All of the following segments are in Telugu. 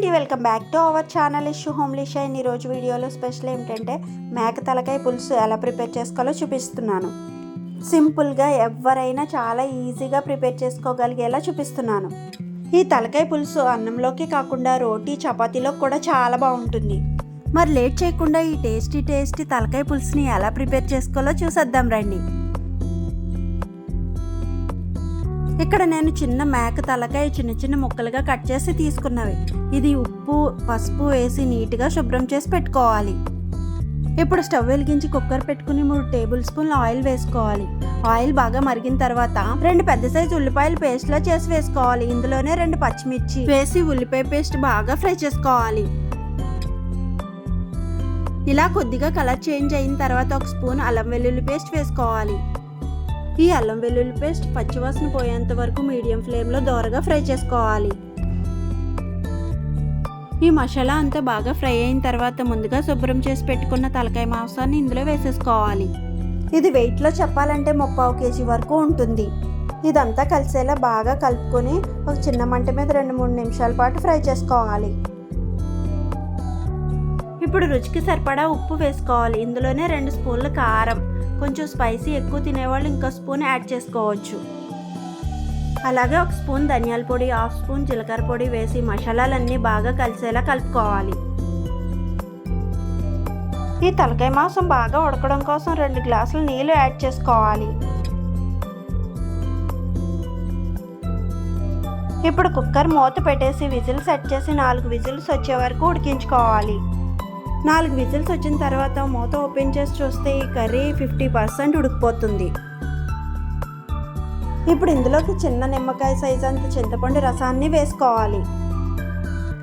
అండి welcome back to our channel Ishu homely shine ఈరోజు వీడియోలో స్పెషల్ ఏంటంటే మేక తలకాయ పులుసు ఎలా ప్రిపేర్ చేసుకోవాలో చూపిస్తున్నాను. సింపుల్గా ఎవరైనా చాలా ఈజీగా ప్రిపేర్ చేసుకోగలిగేలా చూపిస్తున్నాను. ఈ తలకాయ పులుసు అన్నంలోకి కాకుండా రోటీ చపాతీలో కూడా చాలా బాగుంటుంది. మరి లేట్ చేయకుండా ఈ టేస్టీ టేస్టీ తలకాయ పులుసుని ఎలా ప్రిపేర్ చేసుకోవాలో చూసేద్దాం రండి. ఇక్కడ నేను చిన్న మేక తలకాయ చిన్న చిన్న ముక్కలుగా కట్ చేసి తీసుకున్నవి. ఇది ఉప్పు పసుపు వేసి నీట్గా శుభ్రం చేసి పెట్టుకోవాలి. ఇప్పుడు స్టవ్ వెలిగించి కుక్కర్ పెట్టుకుని మూడు టేబుల్ స్పూన్ల ఆయిల్ వేసుకోవాలి. ఆయిల్ బాగా మరిగిన తర్వాత రెండు పెద్ద సైజు ఉల్లిపాయలు పేస్ట్లో చేసి వేసుకోవాలి. ఇందులోనే రెండు పచ్చిమిర్చి వేసి ఉల్లిపాయ పేస్ట్ బాగా ఫ్రై చేసుకోవాలి. ఇలా కొద్దిగా కలర్ చేంజ్ అయిన తర్వాత ఒక స్పూన్ అల్లం వెల్లుల్లి పేస్ట్ వేసుకోవాలి. ఈ అల్లం వెల్లుల్లి పేస్ట్ పచ్చివాసన పోయేంత వరకు మీడియం ఫ్లేమ్లో దోరగా ఫ్రై చేసుకోవాలి. ఈ మసాలా అంతా బాగా ఫ్రై అయిన తర్వాత ముందుగా శుభ్రం చేసి పెట్టుకున్న తలకాయ మాంసాన్ని ఇందులో వేసేసుకోవాలి. ఇది వెయిట్లో చెప్పాలంటే ముప్పావు కేజీ వరకు ఉంటుంది. ఇదంతా కలిసేలా బాగా కలుపుకొని ఒక చిన్న మంట మీద రెండు మూడు నిమిషాల పాటు ఫ్రై చేసుకోవాలి. ఇప్పుడు రుచికి సరిపడా ఉప్పు వేసుకోవాలి. ఇందులోనే రెండు స్పూన్ల కారం. కొంచెం స్పైసీ ఎక్కువ తినేవాళ్ళు ఇంకో స్పూన్ యాడ్ చేసుకోవచ్చు. అలాగే ఒక స్పూన్ ధనియాల పొడి హాఫ్ స్పూన్ జీలకర్ర పొడి వేసి మసాలాలన్నీ బాగా కలిసేలా కలుపుకోవాలి. ఈ తలకాయ మాంసం బాగా ఉడకడం కోసం రెండు గ్లాసులు నీళ్ళు యాడ్ చేసుకోవాలి. ఇప్పుడు కుక్కర్ మూత పెట్టేసి విజిల్ సెట్ చేసి నాలుగు విజిల్స్ వచ్చే వరకు ఉడికించుకోవాలి. నాలుగు విజిల్స్ వచ్చిన తర్వాత మూత ఓపెన్ చేసి చూస్తే ఈ కర్రీ ఫిఫ్టీ పర్సెంట్ ఉడికిపోతుంది. ఇప్పుడు ఇందులోకి చిన్న నిమ్మకాయ సైజ్ అంత చింతపండు రసాన్ని వేసుకోవాలి.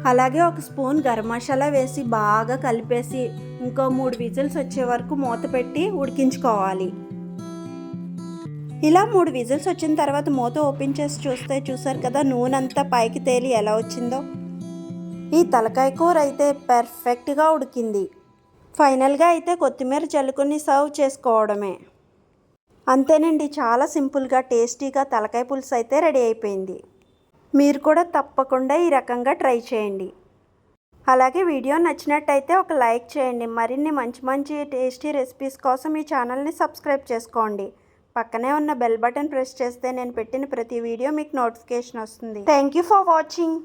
అలాగే ఒక స్పూన్ గరం మసాలా వేసి బాగా కలిపేసి ఇంకో మూడు విజిల్స్ వచ్చే వరకు మూత పెట్టి ఉడికించుకోవాలి. ఇలా మూడు విజిల్స్ వచ్చిన తర్వాత మూత ఓపెన్ చేసి చూస్తే చూసారు కదా నూనె అంతా పైకి తేలి ఎలా వచ్చిందో? ఈ తలకాయ కూర అయితే పర్ఫెక్ట్గా ఉడికింది. ఫైనల్గా అయితే కొత్తిమీర చల్లుకొని సర్వ్ చేసుకోవడమే. అంతేనండి చాలా సింపుల్గా టేస్టీగా తలకాయ పులుసు అయితే రెడీ అయిపోయింది. మీరు కూడా తప్పకుండా ఈ రకంగా ట్రై చేయండి. అలాగే వీడియో నచ్చినట్టయితే ఒక లైక్ చేయండి. మరిన్ని మంచి మంచి టేస్టీ రెసిపీస్ కోసం ఈ ఛానల్ని సబ్స్క్రైబ్ చేసుకోండి. పక్కనే ఉన్న బెల్ బటన్ ప్రెస్ చేస్తే నేను పెట్టిన ప్రతి వీడియో మీకు నోటిఫికేషన్ వస్తుంది. Thank you for watching